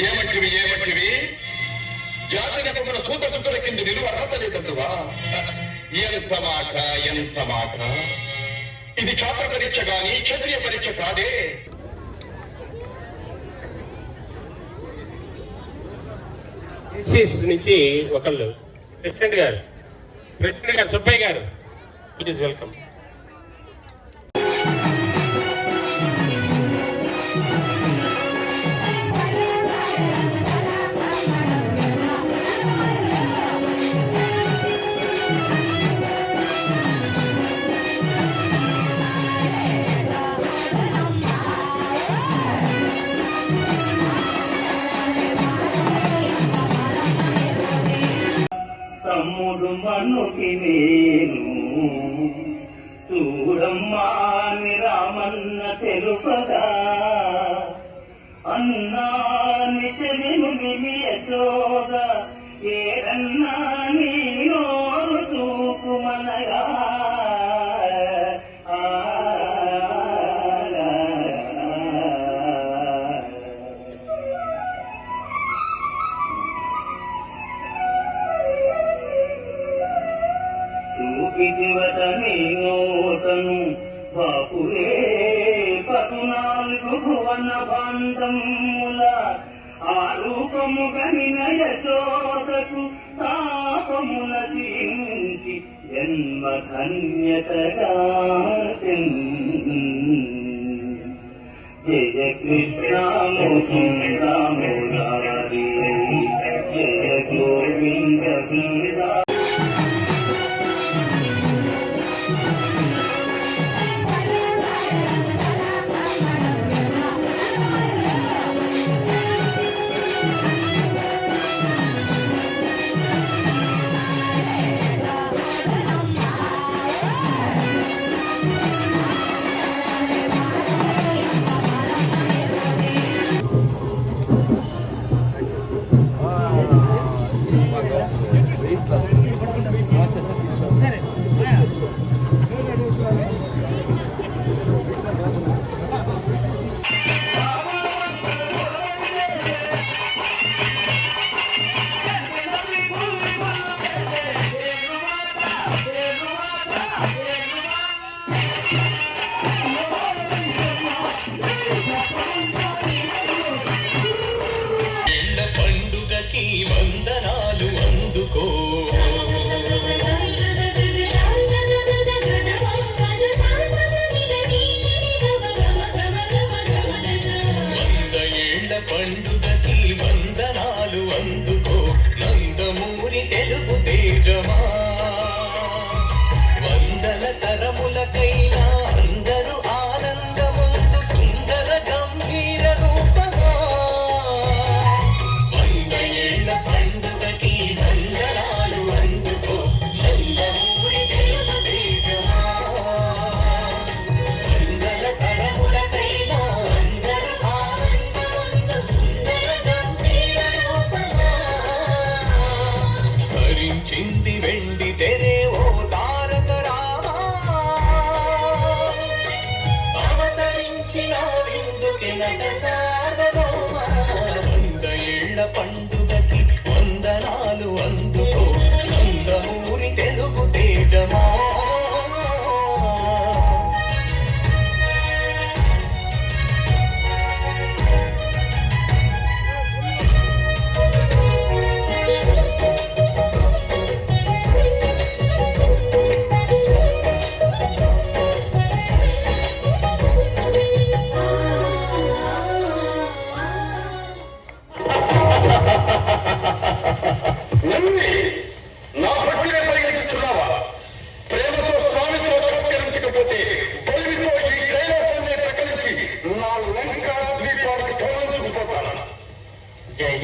ఏమంటివి ఏమంటివి జాతి నెపమున సూత కింద నిలువ అర్హత లేదంటువా? ఎంత మాట ఎంత మాట? ఇది క్షాత్ర పరీక్ష గాని క్షత్రియ పరీక్ష కాదే. నుంచి ఒకళ్ళు. ప్రెసిడెంట్ గారు. ప్రెసిడెంట్ గారు సుబ్బయ్య గారు. ప్లీజ్ వెల్కమ్ చూడమ్మా అని రామన్న తెలుపగా అన్నాని చెలిను విని యశోద ఏరన్నా నీ నోరు చూపుమనగా ఆ. చూపిదివత నీ నోతను బాపురే పదునాలుగు భువన భాండముల ఆ రూపము గనిన యశోదకు తాపముల జీవించి జన్మ ధన్యతగా జయ కృష్ణ ముకుంద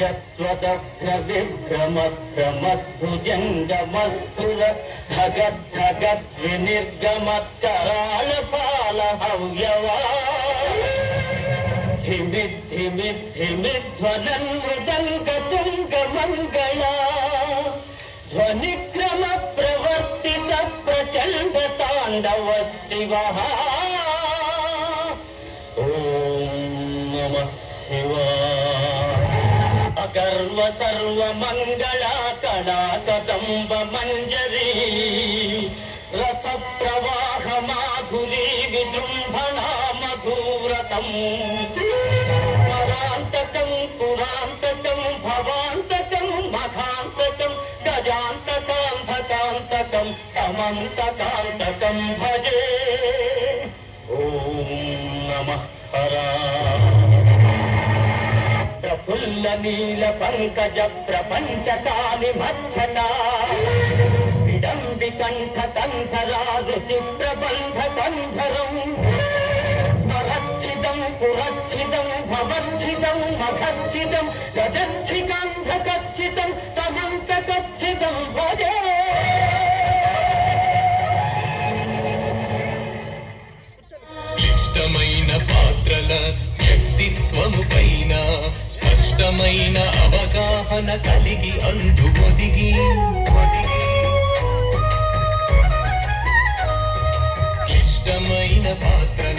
జయత్వదభ్ర విభ్రమభ్రమద్భుజంగమస్తుల ధగద్ధగద్ వినిర్గమత్తరాళ పాల హవ్యవా ధిమిద్ధిమిద్ధిమిధ్వనన్ మృదంగ తుంగ మంగళ ధ్వనిక్రమ ప్రవర్తిత ప్రచండ తాండవ శివ ఓం సర్వ మంగళ కళాకదంబ మంజరీ రస ప్రవాహ మాధురీ విజృంభణా మధువ్రతం పరాంతకం పురాంతకం భవాంతకం మఘాంతకం గజాంతకాంతకాంతకం తమంతకాంతకం భజే ఓం నమ హరా ప్రఫుల్ల నీల పంకజ ప్రపంచకాని మధ్యతా విడంబి కంఠ కంఠరా రుచి ప్రబంధ కంఠరం. స్మరచ్చిదం పురచ్చిదం భవచ్చిదం మఘచ్చిదం తమంత తమంతకచ్చితం భజే. క్లిష్టమైన పాత్రల వ్యక్తిత్వము పైన స్పష్టమైన అవగాహన కలిగి అందు ఒదిగి. ఇష్టమైన పాత్ర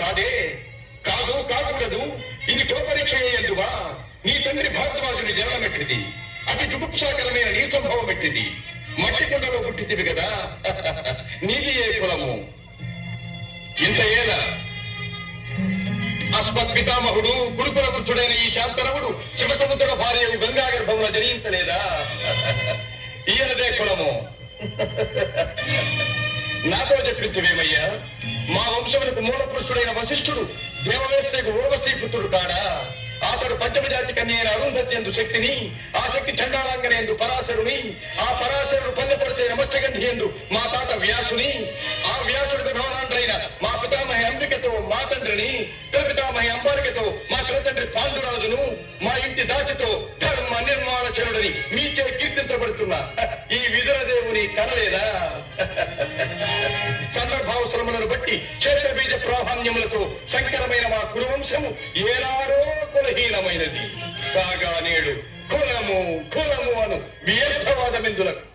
కాదే? కాదు కాకూడదు ఇది కుల పరీక్ష ఎందువా? నీ తండ్రి భారద్వాజుని జన్మమెట్టింది అతి జుగుప్సాకరమైన నీ సంభవం పెట్టింది. మట్టి కొండలో పుట్టింది కదా. నీది ఏ కులము? ఇంత ఏల అస్మద్పితామహుడు గురుకుల పుత్రుడైన ఈ శాంతనవుడు శివసముద్రుల భార్య గంగా గర్భంలో జనించలేదా? ఈయనదే కులము. నాతో చెప్పించువేమయ్యా మా వంశములకు మూల పురుషుడైన వశిష్ఠుడు దేవవేశ్వకు ఊర్వశీ పుత్రుడు కాడా? అతడు పంచమజాతి కన్యైన అరుంధతి ఎందు శక్తిని ఆ శక్తి చండాలాంగన ఎందు పరాశరుని ఆ పరాశరుడు పంచపరిచే నమశ్చగంధి ఎందు మా తాత వ్యాసుని ఆ వ్యాసుడు విధవనాండ్రైన మా పితామహి అంబికతో మా తండ్రిని పితామహి అంబాలికతో మా చిరతండ్రి పాండురాజును మా ఇంటి దాచితో ధర్మ నిర్మాణ చరుడని మీచే కీర్తించబడుతున్నా. ఈ విదురదేవుని కనలేదా? సందర్భావసరములను బట్టి బీజ ప్రాధాన్యములతో సంకరమైన మా కురువంశము ఏనాడో కులహీనమైనది. కాగా నేడు కులము కులము అను వ్యర్థవాదమిందులకు?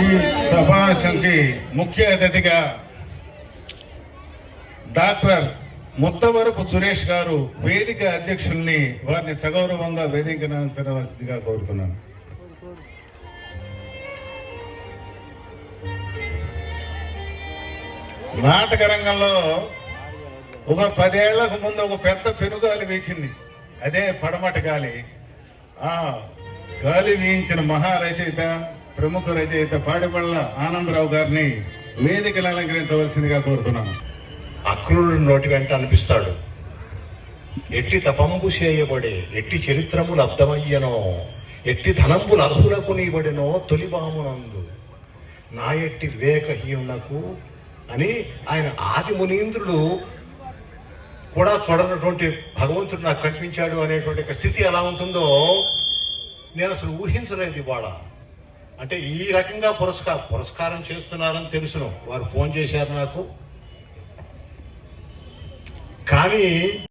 ఈ సమావేశంకి ముఖ్య అతిథిగా డాక్టర్ ముత్తవరపు సురేష్ గారు వేదిక అధ్యక్షుల్ని వారిని సగౌరవంగా వేదికను కోరుతున్నాను. నాటక రంగంలో ఒక పదేళ్ళకు ముందు ఒక పెద్ద పెనుగాలి వేసింది అదే పడమట గాలి. ఆ గాలి వీయించిన మహా రచయిత ప్రముఖ రచయిత పాడిపళ్ళ ఆనందరావు గారిని వేదికలు అలంకరించవలసిందిగా కోరుతున్నాను. అక్రూరుడు నోటి వెంట అనిపిస్తాడు. ఎట్టి తపంబు చేయబడే ఎట్టి చరిత్రములు అబ్దమయ్యనో ఎట్టి ధనంబులు అర్హులకు నీబడినో తొలిబామునందు. నా ఎట్టి వివేకహీనునకు అని ఆయన ఆది మునీంద్రుడు కూడా చూడనటువంటి భగవంతుడు నాకు కనిపించాడు అనేటువంటి స్థితి ఎలా ఉంటుందో నేను అసలు ఊహించలేదు ఇవాళ. అంటే ఈ రకంగా పురస్కారం పురస్కారం చేస్తున్నారని తెలుసును. వారు ఫోన్ చేశారు నాకు. కానీ